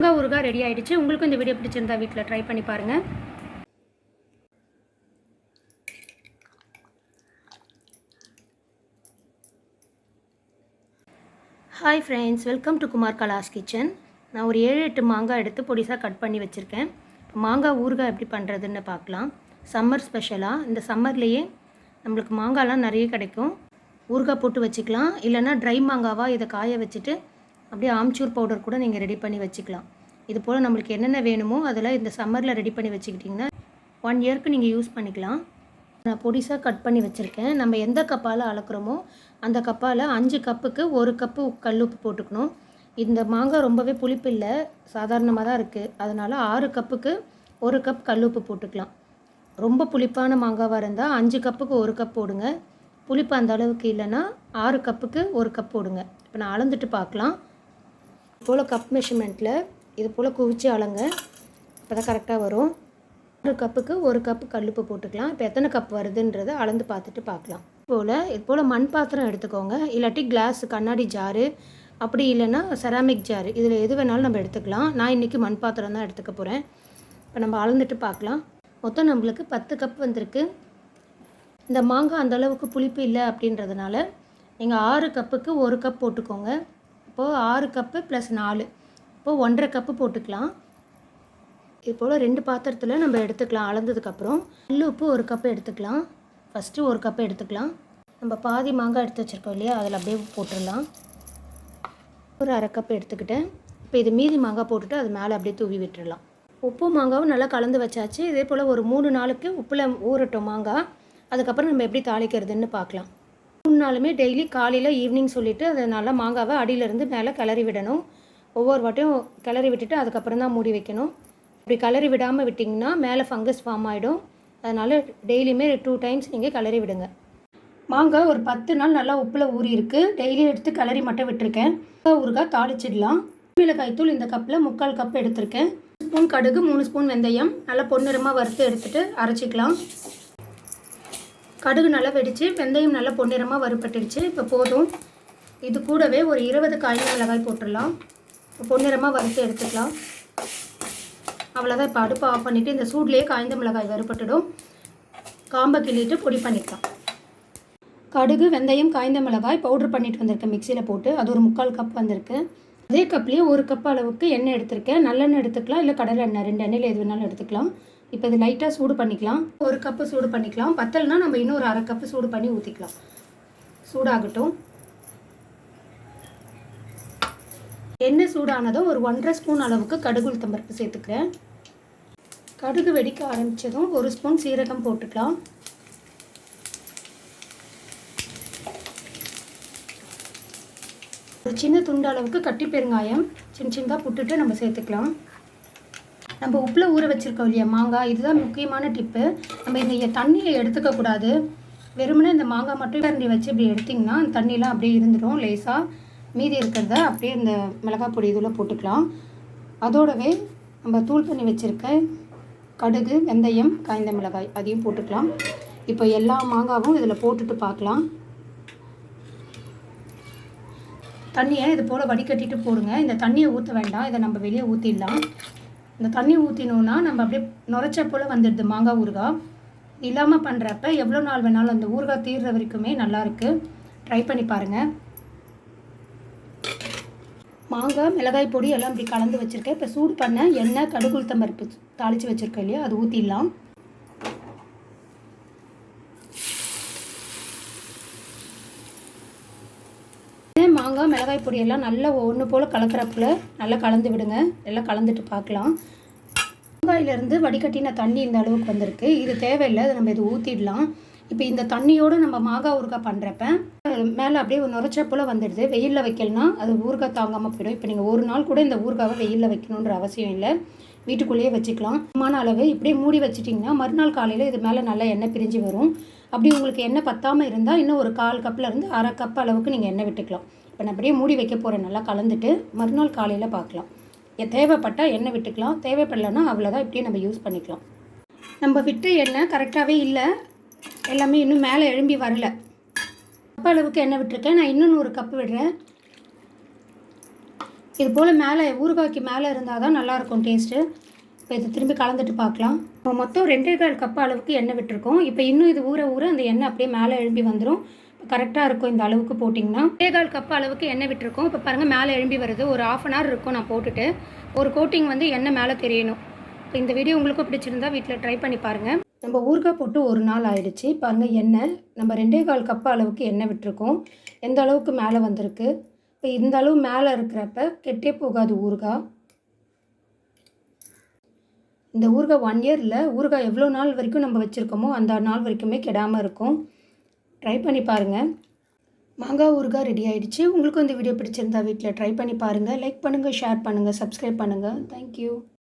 மாங்காய் ஊறுகாய் ரெடி ஆகிடுச்சு உங்களுக்கும் இந்த வீடியோ பிடிச்சிருந்தா வீட்டில் ட்ரை பண்ணி பாருங்கள் hi friends welcome to Kumar கலாஸ் kitchen நான் ஒரு ஏழு எட்டு மாங்காய் எடுத்து பொடிசாக கட் பண்ணி வச்சுருக்கேன். மாங்காய் ஊறுகாய் எப்படி பண்ணுறதுன்னு பார்க்கலாம். சம்மர் ஸ்பெஷலாக இந்த சம்மர்லேயே நம்மளுக்கு மாங்காய்லாம் நிறைய கிடைக்கும். ஊறுகாய் போட்டு வச்சுக்கலாம். இல்லைன்னா ட்ரை மாங்காவாக இதை காய வச்சுட்டு அப்படியே ஆம்ச்சூர் பவுடர் கூட நீங்கள் ரெடி பண்ணி வச்சுக்கலாம். இது போல் நம்மளுக்கு என்னென்ன வேணுமோ அதெல்லாம் இந்த சம்மரில் ரெடி பண்ணி வச்சுக்கிட்டிங்கன்னா ஒன் இயர்க்கு நீங்கள் யூஸ் பண்ணிக்கலாம். நான் பொடிசாக கட் பண்ணி வச்சுருக்கேன். நம்ம எந்த கப்பால் அளக்குறோமோ அந்த கப்பால் அஞ்சு கப்புக்கு ஒரு கப்பு கல்லுப்பு போட்டுக்கணும். இந்த மாங்காய் ரொம்பவே புளிப்பு இல்லை சாதாரணமாக தான் இருக்குது அதனால் ஆறு கப்புக்கு ஒரு கப் கல்லுப்பு போட்டுக்கலாம். ரொம்ப புளிப்பான மாங்காவாக இருந்தால் அஞ்சு கப்புக்கு ஒரு கப் போடுங்க. புளிப்பு அந்த அளவுக்கு இல்லைன்னா ஆறு கப்புக்கு ஒரு கப் போடுங்க. இப்போ நான் அளந்துட்டு பார்க்கலாம். போல் கப் மெஷர்மெண்ட்டில் இது போல் குவிச்சு அளங்க. இப்போ தான் கரெக்டாக வரும். ஒரு கப்புக்கு ஒரு கப்பு கல்லுப்பு போட்டுக்கலாம். இப்போ எத்தனை கப் வருதுன்றதை அளந்து பார்த்துட்டு பார்க்கலாம். போல் இது போல் மண் பாத்திரம் எடுத்துக்கோங்க. இல்லாட்டி கிளாஸ் கண்ணாடி ஜாரு அப்படி இல்லைன்னா செராமிக் ஜாரு இதில் எது வேணாலும் நம்ம எடுத்துக்கலாம். நான் இன்றைக்கி மண் பாத்திரம் தான் எடுத்துக்க போகிறேன் இப்போ நம்ம அளந்துட்டு பார்க்கலாம். மொத்தம் நம்மளுக்கு பத்து கப் வந்திருக்கு. இந்த மாங்காய் அந்தளவுக்கு புளிப்பு இல்லை அப்படின்றதுனால நீங்கள் ஆறு கப்புக்கு ஒரு கப் போட்டுக்கோங்க. இப்போது ஆறு கப்பு ப்ளஸ் நாலு. இப்போது ஒன்றரை கப்பு போட்டுக்கலாம். இது போல் ரெண்டு பாத்திரத்தில் நம்ம எடுத்துக்கலாம் அளந்ததுக்கப்புறம். கல் உப்பு ஒரு கப்பு எடுத்துக்கலாம். ஃபஸ்ட்டு ஒரு கப்பு எடுத்துக்கலாம். நம்ம பாதி மாங்காய் எடுத்து வச்சுருக்கோம் இல்லையா? அதில் அப்படியே போட்டுடலாம். ஒரு அரை கப் எடுத்துக்கிட்டேன். இப்போ இது மீதி மாங்காய் போட்டுட்டு அது மேலே அப்படியே தூவி விட்டுடலாம். உப்பு மாங்காவும் நல்லா கலந்து வச்சாச்சு. இதே போல் ஒரு மூணு நாளுக்கு உப்பில் ஊறட்டும் மாங்காய். அதுக்கப்புறம் நம்ம எப்படி தாளிக்கிறதுன்னு பார்க்கலாம். மூணு டெய்லி காலையில் ஈவினிங் சொல்லிவிட்டு அதை நல்லா மாங்காவை அடியிலேருந்து மேலே கிளறி விடணும். ஒவ்வொரு வாட்டியும் கிளறி விட்டுட்டு அதுக்கப்புறம் தான் மூடி வைக்கணும். இப்படி கிளறி விடாமல் விட்டிங்கன்னா மேலே ஃபங்கஸ் ஃபார்ம் ஆகிடும் அதனால் டெய்லியுமே டூ டைம்ஸ் நீங்கள் கிளறி விடுங்க. மாங்காய் ஒரு பத்து நாள் நல்லா உப்பில் ஊறி இருக்குது டெய்லி எடுத்து கிளறி மட்டும் விட்டுருக்கேன். ஊறுகாய் தாளிச்சிடலாம். மிளகாய் தூள் இந்த கப்பில் முக்கால் கப் எடுத்திருக்கேன். ஸ்பூன் கடுகு மூணு ஸ்பூன் வெந்தயம். நல்லா பொன்னிறமாக வறுத்து எடுத்துகிட்டு அரைச்சிக்கலாம். கடுகு நல்லா வெடிச்சு வெந்தயம் நல்லா பொன்னிறமாக வறுப்பட்டுடுச்சு இப்போ போதும். இது கூடவே ஒரு இருபது காய்ந்த மிளகாய் போட்டுடலாம். பொன்னிறமாக வறுத்து எடுத்துக்கலாம். அவ்வளோதான் இப்போ அடுப்பை ஆஃப் பண்ணிவிட்டு இந்த சூட்லேயே காய்ந்த மிளகாய் வறுபட்டுடும். காம்பை கிள்ளிட்டு பொடி பண்ணிக்கலாம். கடுகு வெந்தயம் காய்ந்த மிளகாய் பவுட்ரு பண்ணிட்டு வந்திருக்கேன் மிக்சியில் போட்டு. அது ஒரு முக்கால் கப் வந்திருக்கு. அதே கப்லேயே ஒரு கப் அளவுக்கு எண்ணெய் எடுத்திருக்கேன். நல்லெண்ணெய் எடுத்துக்கலாம். இல்லை கடலை எண்ணெய் ரெண்டு எண்ணெயில் எது வேணாலும் எடுத்துக்கலாம். இப்போ இது லைட்டாக சூடு பண்ணிக்கலாம். ஒரு கப்பு சூடு பண்ணிக்கலாம். பத்தலைனா நம்ம இன்னும் ஒரு அரை கப்பு சூடு பண்ணி ஊற்றிக்கலாம் சூடாகட்டும். எண்ணெய் சூடானதும் ஒரு ஒன்றரை ஸ்பூன் அளவுக்கு கடுகு உளுத்தம்பருப்பு சேர்த்துக்கிறேன். கடுகு வெடிக்க ஆரம்பித்ததும் ஒரு ஸ்பூன் சீரகம் போட்டுக்கலாம். ஒரு சின்ன துண்டு அளவுக்கு கட்டி பெருங்காயம் சின்ன சின்னதாக புட்டுட்டு நம்ம சேர்த்துக்கலாம். நம்ம உப்பில் ஊற வச்சுருக்கோம் இல்லையா? மாங்காய். இதுதான் முக்கியமான டிப்பு நம்ம இந்த தண்ணியை எடுத்துக்கக்கூடாது வெறுமனே இந்த மாங்காய் மட்டும் கரண்டி வச்சு இப்படி எடுத்திங்கன்னா அந்த தண்ணியெலாம் அப்படியே இருந்துடும் லேசாக மீதி இருக்கிறத அப்படியே இந்த மிளகாய் பொடி இதில் போட்டுக்கலாம். அதோடவே நம்ம தூள் பண்ணி வச்சுருக்க கடுகு வெந்தயம் காய்ந்த மிளகாய் அதையும் போட்டுக்கலாம். இப்போ எல்லா மாங்காவும் இதில் போட்டுட்டு பார்க்கலாம். தண்ணியை இது போல் வடிகட்டிட்டு போடுங்க. இந்த தண்ணியை ஊற்ற வேண்டாம். இதை நம்ம வெளியே ஊற்றிடலாம் இந்த தண்ணி ஊற்றினோன்னா நம்ம அப்படியே நுரைச்ச போல் வந்துடுது. மாங்காய் ஊறுகாய். இல்லாமல் பண்ணுறப்ப எவ்வளோ நாள் வேணாலும் அந்த ஊறுகாய் தீர்ற வரைக்குமே நல்லாயிருக்கு ட்ரை பண்ணி பாருங்கள் மாங்காய் மிளகாய் பொடி எல்லாம் இப்படி கலந்து வச்சுருக்கேன். இப்போ சூடு பண்ண எண்ணெய் கடுகுளுத்தம் பருப்பு தாளித்து வச்சுருக்கேன் இல்லையா? அது ஊற்றிடலாம் மாங்காய் மிளகாய் பொடியெல்லாம் நல்லா ஒன்று போல் கலக்கிறப்பில் நல்லா கலந்து விடுங்க. எல்லாம் கலந்துட்டு பார்க்கலாம் மாங்காயிலேருந்து வடிகட்டின தண்ணி இந்த அளவுக்கு வந்திருக்கு. இது தேவையில்லை அதை நம்ம இது ஊற்றிடலாம் இப்போ இந்த தண்ணியோடு நம்ம மாங்காய் ஊறுகாய் பண்ணுறப்ப மேலே அப்படியே ஒரு நுரைச்ச போல் வந்துடுது. வெயிலில் வைக்கலனா அது ஊறுகாய் தாங்காமல் போயிடும். இப்போ நீங்கள் ஒரு நாள் கூட இந்த ஊறுகாவை வெயிலில் வைக்கணுன்ற அவசியம் இல்லை. வீட்டுக்குள்ளேயே வச்சுக்கலாம். சமமான அளவு. இப்படியே மூடி வச்சிட்டிங்கன்னா மறுநாள் காலையில் இது மேலே நல்லா எண்ணெய் பிரிஞ்சு வரும். அப்படி உங்களுக்கு எண்ணெய் பத்தாமல் இருந்தால் இன்னும் ஒரு கால் கப்பில் இருந்து அரை கப் அளவுக்கு நீங்கள் எண்ணெய் விட்டுக்கலாம். இப்போ நான் அப்படியே மூடி வைக்க போகிறேன் நல்லா கலந்துட்டு மறுநாள் காலையில் பார்க்கலாம். தேவைப்பட்டால் எண்ணெய் விட்டுக்கலாம். தேவைப்படலைன்னா அவ்வளோதான் இப்படியே நம்ம யூஸ் பண்ணிக்கலாம். நம்ம விட்ட எண்ணெய் கரெக்டாகவே இல்லை. எல்லாமே இன்னும் மேலே எழும்பி வரல. கப் அளவுக்கு எண்ணெய் விட்டுருக்கேன். நான் இன்னும் ஒரு கப்பு விடுறேன். இது போல் மேலே ஊறுகாய்க்கு மேலே இருந்தால் தான் நல்லாயிருக்கும் டேஸ்ட்டு இப்போ இதை திரும்பி கலந்துட்டு பார்க்கலாம். இப்போ மொத்தம் ரெண்டே கால் கப் அளவுக்கு எண்ணெய் விட்டுருக்கோம். இப்போ இன்னும் இது ஊற ஊற அந்த எண்ணெய் அப்படியே மேலே எழும்பி வந்துடும் கரெக்டாக இருக்கும் இந்த அளவுக்கு போட்டிங்கன்னா. ரெண்டே கப் அளவுக்கு எண்ணெய் விட்டுருக்கோம். இப்போ பாருங்கள் மேலே எழும்பி வருது. ஒரு ஆஃப் அன் ஹவர் இருக்கும் நான் போட்டுட்டு. ஒரு கோட்டிங் வந்து எண்ணெய் மேலே தெரியணும். இப்போ இந்த வீடியோ உங்களுக்கும் பிடிச்சிருந்தா வீட்டில் ட்ரை பண்ணி பாருங்கள் நம்ம ஊறுகாய் போட்டு ஒரு நாள் ஆயிடுச்சு. பாருங்கள் எண்ணெய். நம்ம ரெண்டே கால் கப் அளவுக்கு எண்ணெய் விட்டுருக்கோம். எந்த அளவுக்கு மேலே வந்திருக்கு? இப்போ இந்த அளவு மேலே இருக்கிறப்ப கெட்டே போகாது ஊறுகாய். இந்த ஊறுகாய் ஒன் இயரில் ஊறுகாய் எவ்வளோ நாள் வரைக்கும் நம்ம வச்சுருக்கோமோ அந்த நாள் வரைக்குமே கெடாமல் இருக்கும். ட்ரை பண்ணி பாருங்கள் மாங்காய் ஊறுகாய் ரெடி ஆகிடுச்சு உங்களுக்கும் இந்த வீடியோ பிடிச்சிருந்தா வீட்டில் ட்ரை பண்ணி பாருங்கள் லைக் பண்ணுங்கள் ஷேர் பண்ணுங்கள் சப்ஸ்கிரைப் பண்ணுங்கள் தேங்க்யூ